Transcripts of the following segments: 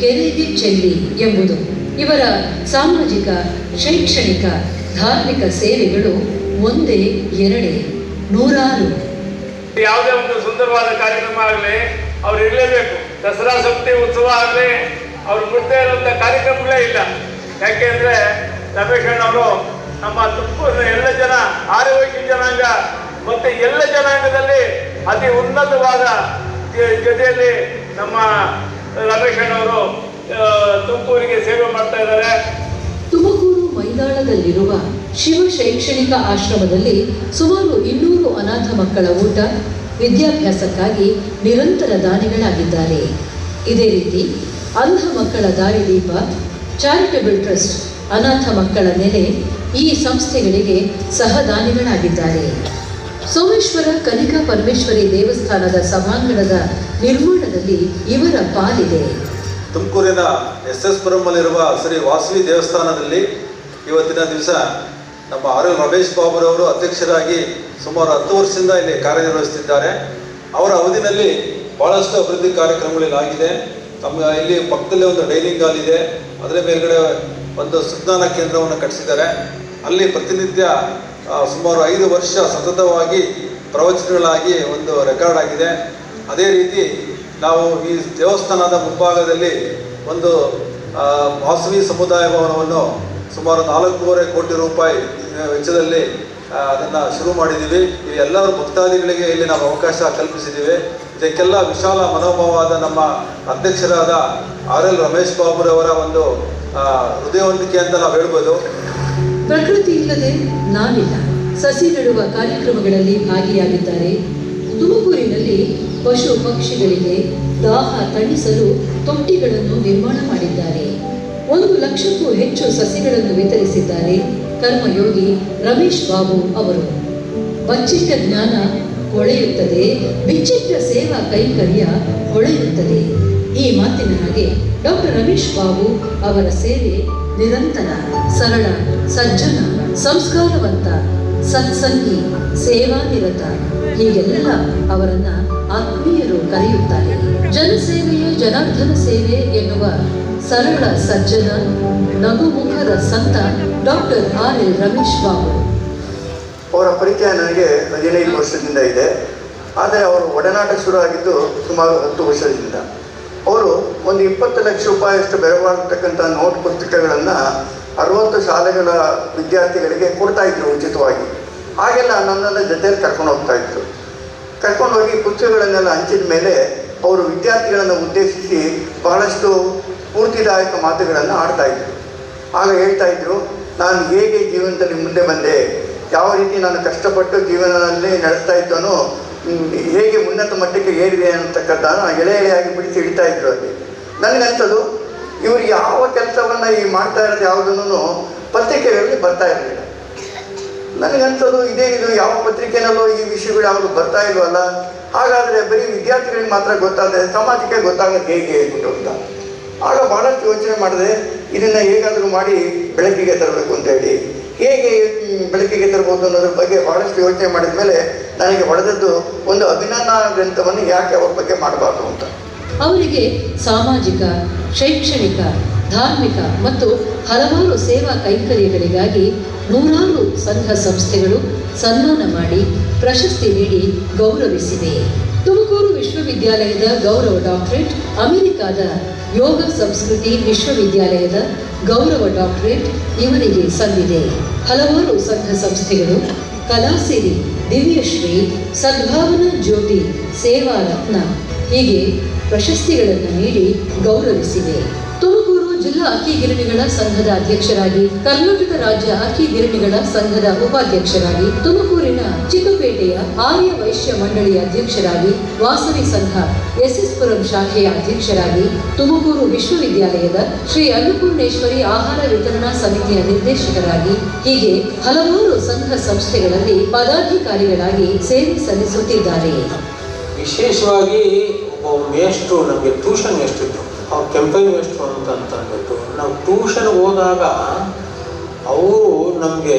ಕೆರೆಗೆ ಚೆಲ್ಲಿ ಎಂಬುದು. ಇವರ ಸಾಮಾಜಿಕ, ಶೈಕ್ಷಣಿಕ, ಧಾರ್ಮಿಕ ಸೇವೆಗಳು ಒಂದೇ, ಎರಡೇ, ನೂರಾರು. ಯಾವುದೇ ಒಂದು ಸುಂದರವಾದ ಕಾರ್ಯಕ್ರಮ ಆಗಲಿ, ಅವ್ರು ಇರಲೇಬೇಕು. ದಸರಾ ಸಪ್ತಿ ಉತ್ಸವ ಆಗಲಿ, ಅವ್ರು ಬಿಡದೇ ಇರುವಂಥ ಕಾರ್ಯಕ್ರಮಗಳೇ ಇಲ್ಲ. ಯಾಕೆಂದ್ರೆ ಅಣ್ಣವರು ನಮ್ಮ ತುಮಕೂರಿನ ಎಲ್ಲ ಜನ ಆರೋಗ್ಯ ಜನಾಂಗ ಮತ್ತೆ ಎಲ್ಲ ಜನಾಂಗದಲ್ಲಿ ಅತಿ ಉನ್ನತವಾದ ಜೊತೆಯಲ್ಲಿ ನಮ್ಮ ರಮೇಶ್ ಅಣ್ಣವರು ತುಮಕೂರಿಗೆ ಸೇವೆ ಮಾಡ್ತಾ ಇದ್ದಾರೆ. ತುಮಕೂರು ಮೈದಾಳದಲ್ಲಿರುವ ಶಿವ ಶೈಕ್ಷಣಿಕ ಆಶ್ರಮದಲ್ಲಿ ಸುಮಾರು ಇನ್ನೂರು ಅನಾಥ ಮಕ್ಕಳ ಊಟ, ವಿದ್ಯಾಭ್ಯಾಸಕ್ಕಾಗಿ ನಿರಂತರ ದಾನಿಗಳಾಗಿದ್ದಾರೆ. ಇದೇ ರೀತಿ ಅಂಧ ಮಕ್ಕಳ ದಾರಿದೀಪ ಚಾರಿಟಬಲ್ ಟ್ರಸ್ಟ್ ಅನಾಥ ಮಕ್ಕಳ ನೆಲೆ ಈ ಸಂಸ್ಥೆಗಳಿಗೆ ಸಹದಾನಿಗಳಾಗಿದ್ದಾರೆ ಸೋಮೇಶ್ವರ ಕನಿಕಾ ಪರಮೇಶ್ವರಿ ದೇವಸ್ಥಾನದ ಸಭಾಂಗಣದ ನಿರ್ಮಾಣದಲ್ಲಿ ಇವರ ಪಾಲಿದೆ. ತುಮಕೂರಿನ ಎಸ್ ಎಸ್ ಪುರಮಲ್ಲಿರುವ ಶ್ರೀ ವಾಸವಿ ದೇವಸ್ಥಾನದಲ್ಲಿ ಇವತ್ತಿನ ದಿವಸ ನಮ್ಮ ಆರ್ ಎಲ್ ರಮೇಶ್ ಬಾಬುರವರು ಅಧ್ಯಕ್ಷರಾಗಿ ಸುಮಾರು ಹತ್ತು ವರ್ಷದಿಂದ ಇಲ್ಲಿ ಕಾರ್ಯನಿರ್ವಹಿಸುತ್ತಿದ್ದಾರೆ. ಅವರ ಅವಧಿನಲ್ಲಿ ಭಾಳಷ್ಟು ಅಭಿವೃದ್ಧಿ ಕಾರ್ಯಕ್ರಮಗಳು ಆಗಿದೆ ತಮ್ಮ ಇಲ್ಲಿ ಪಕ್ಕದಲ್ಲೇ ಒಂದು ಡೈನಿಂಗ್ ಹಾಲ್ ಇದೆ. ಅದರ ಮೇಲ್ಗಡೆ ಒಂದು ಸುಜ್ಞಾನ ಕೇಂದ್ರವನ್ನು ಕಟ್ಟಿಸಿದ್ದಾರೆ. ಅಲ್ಲಿ ಪ್ರತಿನಿತ್ಯ ಸುಮಾರು ಐದು ವರ್ಷ ಸತತವಾಗಿ ಪ್ರವಚನಗಳಾಗಿ ಒಂದು ರೆಕಾರ್ಡ್ ಆಗಿದೆ. ಅದೇ ರೀತಿ ನಾವು ಈ ದೇವಸ್ಥಾನದ ಮುಂಭಾಗದಲ್ಲಿ ಒಂದು ವಾಸವಿ ಸಮುದಾಯ ಭವನವನ್ನು ಸುಮಾರು ನಾಲ್ಕೂವರೆ ಕೋಟಿ ರೂಪಾಯಿ ವೆಚ್ಚದಲ್ಲಿ ಅದನ್ನು ಶುರು ಮಾಡಿದ್ದೀವಿ. ಈ ಎಲ್ಲರೂ ಭಕ್ತಾದಿಗಳಿಗೆ ಇಲ್ಲಿ ನಾವು ಅವಕಾಶ ಕಲ್ಪಿಸಿದ್ದೀವಿ. ಇದಕ್ಕೆಲ್ಲ ವಿಶಾಲ ಮನೋಭಾವವಾದ ನಮ್ಮ ಅಧ್ಯಕ್ಷರಾದ ಆರ್ ಎಲ್ ರಮೇಶ್ ಬಾಬುರವರ ಒಂದು ಹೃದಯವಂತಿಕೆ ಅಂತ ನಾವು ಹೇಳ್ಬೋದು. ಪ್ರಕೃತಿ ಇಲ್ಲದೆ ನಾವಿಲ್ಲ ಸಸಿ ನೆಡುವ ಕಾರ್ಯಕ್ರಮಗಳಲ್ಲಿ ಭಾಗಿಯಾಗಿದ್ದಾರೆ. ತುಮಕೂರಿನಲ್ಲಿ ಪಶು ಪಕ್ಷಿಗಳಿಗೆ ದಾಹ ತಣಿಸಲು ತೊಟ್ಟಿಗಳನ್ನು ನಿರ್ಮಾಣ ಮಾಡಿದ್ದಾರೆ. ಒಂದು ಲಕ್ಷಕ್ಕೂ ಹೆಚ್ಚು ಸಸಿಗಳನ್ನು ವಿತರಿಸಿದ್ದಾರೆ ಕರ್ಮಯೋಗಿ ರಮೇಶ್ ಬಾಬು ಅವರು. ಬಚ್ಚಿಟ್ಟ ಜ್ಞಾನ ಹೊಳೆಯುತ್ತದೆ ಬಿಚ್ಚಿಟ್ಟ ಸೇವಾ ಕೈಂಕರ್ಯ ಹೊಳೆಯುತ್ತದೆ. ಈ ಮಾತಿನ ಹಾಗೆ ಡಾಕ್ಟರ್ ರಮೇಶ್ ಬಾಬು ಅವರ ಸೇವೆ ನಿರಂತರ, ಸರಳ, ಸಜ್ಜನ, ಸಂಸ್ಕಾರವಂತ, ಸತ್ಸಂಗಿ ಸೇವಾನಿರತ ಹೀಗೆಲ್ಲ ಅವರನ್ನ ಆತ್ಮೀಯರು ಕರೆಯುತ್ತಾರೆ. ಜನಸೇವೆಯೇ ಜನಾರ್ಧನ ಸೇವೆ ಎನ್ನುವ ಸರಳ ಸಜ್ಜನ ನಗುಮುಖದ ಸಂತ doctor R L Ramesh Babu. ಅವರ ಪರಿಚಯ ನನಗೆ ಹದಿನೈದು ವರ್ಷದಿಂದ ಇದೆ. ಆದರೆ ಅವರು ಒಡನಾಟ ಶುರು ಆಗಿದ್ದು ಸುಮಾರು ಹತ್ತು ವರ್ಷದಿಂದ. ಅವರು ಒಂದು ಇಪ್ಪತ್ತು ಲಕ್ಷ ರೂಪಾಯಿಯಷ್ಟು ಬೆರವಾಗಿರ್ತಕ್ಕಂಥ ನೋಟ್ ಪುಸ್ತಕಗಳನ್ನು ಅರವತ್ತು ಶಾಲೆಗಳ ವಿದ್ಯಾರ್ಥಿಗಳಿಗೆ ಕೊಡ್ತಾ ಇದ್ರು ಉಚಿತವಾಗಿ. ಹಾಗೆಲ್ಲ ನನ್ನನ್ನು ಜೊತೆಯಲ್ಲಿ ಕರ್ಕೊಂಡು ಹೋಗ್ತಾ ಇತ್ತು ಕರ್ಕೊಂಡು ಹೋಗಿ ಪುಸ್ತಕಗಳನ್ನೆಲ್ಲ ಹಂಚಿದ ಮೇಲೆ ಅವರು ವಿದ್ಯಾರ್ಥಿಗಳನ್ನು ಉದ್ದೇಶಿಸಿ ಬಹಳಷ್ಟು ಸ್ಫೂರ್ತಿದಾಯಕ ಮಾತುಗಳನ್ನು ಆಡ್ತಾ ಇದ್ರು. ಆಗ ಹೇಳ್ತಾ ಇದ್ರು, ನಾನು ಹೇಗೆ ಜೀವನದಲ್ಲಿ ಮುಂದೆ ಬಂದೆ, ಯಾವ ರೀತಿ ನಾನು ಕಷ್ಟಪಟ್ಟು ಜೀವನದಲ್ಲಿ ನಡೆಸ್ತಾ ಇದ್ದನೋ ಹೇಗೆ ಉನ್ನತ ಮಟ್ಟಕ್ಕೆ ಏರಿದೆ ಅನ್ನತಕ್ಕಂಥ ಎಳೆ ಎಳೆಯಾಗಿ ಬಿಡಿಸಿ ಇಡ್ತಾ ಇದ್ರು ಅಲ್ಲಿ. ನನಗನ್ಸೋದು, ಇವರು ಯಾವ ಕೆಲಸವನ್ನು ಈ ಮಾಡ್ತಾ ಇರೋದು ಯಾವುದನ್ನು ಪತ್ರಿಕೆಗಳಲ್ಲಿ ಬರ್ತಾ ಇರಲಿಲ್ಲ. ನನಗನ್ಸೋದು ಇದೇ ಇದು ಯಾವ ಪತ್ರಿಕೆನಲ್ಲೋ ಈ ವಿಷಯಗಳು ಯಾವುದು ಬರ್ತಾ ಇಲ್ವಲ್ಲ? ಹಾಗಾದರೆ ಬರೀ ವಿದ್ಯಾರ್ಥಿಗಳಿಗೆ ಮಾತ್ರ ಗೊತ್ತಾದರೆ, ಸಮಾಜಕ್ಕೆ ಗೊತ್ತಾಗೋದು ಹೇಗೆ ಹೇಳ್ಬಿಟ್ಟು ಅಂತ. ಆಗ ಬಹಳಷ್ಟು ಯೋಚನೆ ಮಾಡಿದೆ ಇದನ್ನು ಹೇಗಾದರೂ ಮಾಡಿ ಬೆಳಕಿಗೆ ತರಬೇಕು ಅಂತ ಹೇಳಿ. ಹೇಗೆ ಬೆಳಕಿಗೆ ತರಬಹುದು ಅನ್ನೋದ್ರ ಬಗ್ಗೆ ಭಾಳಷ್ಟು ಯೋಚನೆ ಮಾಡಿದ ಮೇಲೆ ನನಗೆ ಹೊಡೆದದ್ದು ಒಂದು ಅಭಿನಂದನಾ ಗ್ರಂಥವನ್ನು ಯಾಕೆ ಅವ್ರ ಬಗ್ಗೆ ಮಾಡಬಾರ್ದು ಅಂತ. ಅವರಿಗೆ ಸಾಮಾಜಿಕ, ಶೈಕ್ಷಣಿಕ ಧಾರ್ಮಿಕ ಮತ್ತು ಹಲವಾರು ಸೇವಾ ಕೈಂಕರ್ಯಗಳಿಗಾಗಿ ನೂರಾರು ಸಂಘ ಸಂಸ್ಥೆಗಳು ಸನ್ಮಾನ ಮಾಡಿ ಪ್ರಶಸ್ತಿ ನೀಡಿ ಗೌರವಿಸಿವೆ. ತುಮಕೂರು ವಿಶ್ವವಿದ್ಯಾಲಯದ ಗೌರವ ಡಾಕ್ಟರೇಟ್, ಅಮೆರಿಕಾದ ಯೋಗ ಸಂಸ್ಕೃತಿ ವಿಶ್ವವಿದ್ಯಾಲಯದ ಗೌರವ ಡಾಕ್ಟರೇಟ್ ಇವರಿಗೆ ಸಂದಿದೆ. ಹಲವಾರು ಸಂಘ ಸಂಸ್ಥೆಗಳು ಕಲಾಸಿರಿ ದಿವ್ಯಶ್ರೀ, ಸದ್ಭಾವನಾ ಜ್ಯೋತಿ, ಸೇವಾ ರತ್ನ ಹೀಗೆ ಪ್ರಶಸ್ತಿಗಳನ್ನು ನೀಡಿ ಗೌರವಿಸಿವೆ. ಅಕ್ಕಿ ಗಿರಣಿಗಳ ಸಂಘದ ಅಧ್ಯಕ್ಷರಾಗಿ, ಕರ್ನಾಟಕ ರಾಜ್ಯ ಅಕ್ಕಿ ಗಿರಣಿಗಳ ಸಂಘದ ಉಪಾಧ್ಯಕ್ಷರಾಗಿ, ತುಮಕೂರಿನ ಚಿಕ್ಕಪೇಟೆಯ ಆರ್ಯ ವೈಶ್ಯ ಮಂಡಳಿಯ ಅಧ್ಯಕ್ಷರಾಗಿ, ವಾಸವಿ ಸಂಘ ಎಸ್ಎಸ್ಪುರಂ ಶಾಖೆಯ ಅಧ್ಯಕ್ಷರಾಗಿ, ತುಮಕೂರು ವಿಶ್ವವಿದ್ಯಾಲಯದ ಶ್ರೀ ಅನ್ನಪೂರ್ಣೇಶ್ವರಿ ಆಹಾರ ವಿತರಣಾ ಸಮಿತಿಯ ನಿರ್ದೇಶಕರಾಗಿ, ಹೀಗೆ ಹಲವಾರು ಸಂಘ ಸಂಸ್ಥೆಗಳಲ್ಲಿ ಪದಾಧಿಕಾರಿಗಳಾಗಿ ಸೇವೆ ಸಲ್ಲಿಸುತ್ತಿದ್ದಾರೆ. ವಿಶೇಷವಾಗಿ ಮೇಷ್ಟ್ರು ನಮಗೆ ಟ್ಯೂಷನ್ ಮೇಷ್ಟ್ರಿದ್ರು ಅವ್ರು ಎಷ್ಟು ಅಂತ ಅಂತ ಅಂದ್ಬಿಟ್ಟು, ನಾವು ಟ್ಯೂಷನ್ ಹೋದಾಗ ಅವರು ನಮಗೆ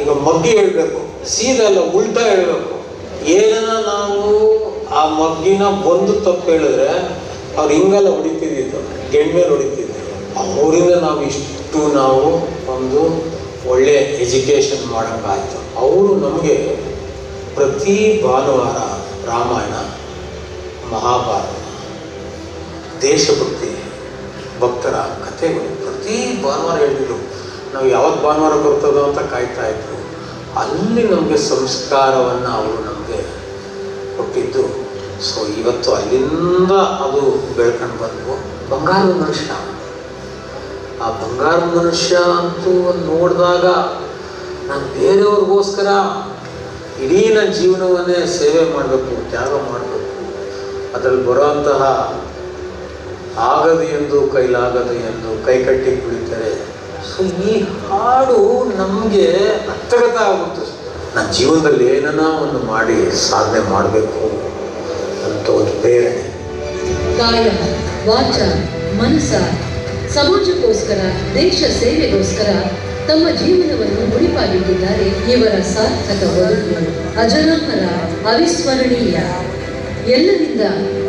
ಈಗ ಮಗ್ಗಿ ಹೇಳಬೇಕು, ಸೀದಾ ಅಲ್ಲ ಉಲ್ಟಾ ಹೇಳಬೇಕು. ಏನನ್ನ ನಾವು ಆ ಮಗ್ಗಿನ ಬಂದು ತಪ್ಪು ಹೇಳಿದ್ರೆ ಅವ್ರು ಹಿಂಗೆಲ್ಲ ಹೊಡಿತಿದ್ದಿದ್ದು ಗೆಣ್ಮೇಲೆ ಹೊಡಿತಿದ್ದು ಅವರಿಂದ ನಾವು ಇಷ್ಟು ನಾವು ಒಂದು ಒಳ್ಳೆ ಎಜುಕೇಷನ್ ಮಾಡೋಕ್ಕಾಯಿತು ಅವರು ನಮಗೆ ಪ್ರತಿ ಭಾನುವಾರ ರಾಮಾಯಣ, ಮಹಾಭಾರತ ದೇಶಭಕ್ತಿ ಭಕ್ತರ ಕಥೆಗಳು ಪ್ರತಿ ಭಾನುವಾರ ಹೇಳಿದ್ರು ನಾವು ಯಾವಾಗ ಭಾನುವಾರ ಬರ್ತದೋ ಅಂತ ಕಾಯ್ತಾ ಇದ್ರು. ಅಲ್ಲಿ ನಮಗೆ ಸಂಸ್ಕಾರವನ್ನು ಅವರು ನಮಗೆ ಕೊಟ್ಟಿದ್ದು. ಸೊ ಇವತ್ತು ಅಲ್ಲಿಂದ ಅದು ಬೆಳ್ಕೊಂಡು ಬಂದವು. ಬಂಗಾರದ ಮನುಷ್ಯ. ಆ ಬಂಗಾರದ ಮನುಷ್ಯ ಅಂತೂ ನೋಡಿದಾಗ ನಾನು ಬೇರೆಯವ್ರಿಗೋಸ್ಕರ ಇಡೀ ನನ್ನ ಜೀವನವನ್ನೇ ಸೇವೆ ಮಾಡಬೇಕು, ತ್ಯಾಗ ಮಾಡಬೇಕು. ಅದರಲ್ಲಿ ಬರುವಂತಹ ಆಗದು ಎಂದು, ಕೈಲಾಗದು ಎಂದು ಕೈಕಟ್ಟಿ ಕುಳಿತರೆ ಸೊ ಈ ಹಾಡು ನಮಗೆ ಅರ್ಥಗತ ಆಗುತ್ತೆ. ನನ್ನ ಜೀವನದಲ್ಲಿ ಏನನ್ನ ಒಂದು ಮಾಡಿ ಸಾಧನೆ ಮಾಡಬೇಕು ಅಂತ ಒಂದು ಪ್ರೇರಣೆ. ಕಾಯ, ವಾಚ, ಮನಸ, ಸಮಾಜಕ್ಕೋಸ್ಕರ, ದೇಶ ಸೇವೆಗೋಸ್ಕರ ತಮ್ಮ ಜೀವನವನ್ನು ಮುಡಿಪಾಗಿಟ್ಟಿದ್ದಾರೆ ಇವರ ಸಾರ್ಥಕ ಬದುಕು ಅಜರಾಮರ ಅವಿಸ್ಮರಣೀಯ. ಎಲ್ಲರಿಂದ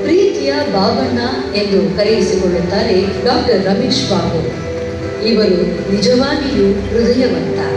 ಪ್ರೀತಿಯ ಬಾಬಣ್ಣ ಎಂದು ಕರೆಯಿಸಿಕೊಳ್ಳುತ್ತಾರೆ ಡಾಕ್ಟರ್ ರಮೇಶ್ ಬಾಬು. ಇವರು ನಿಜವಾಗಿಯೂ ಹೃದಯವಂತ.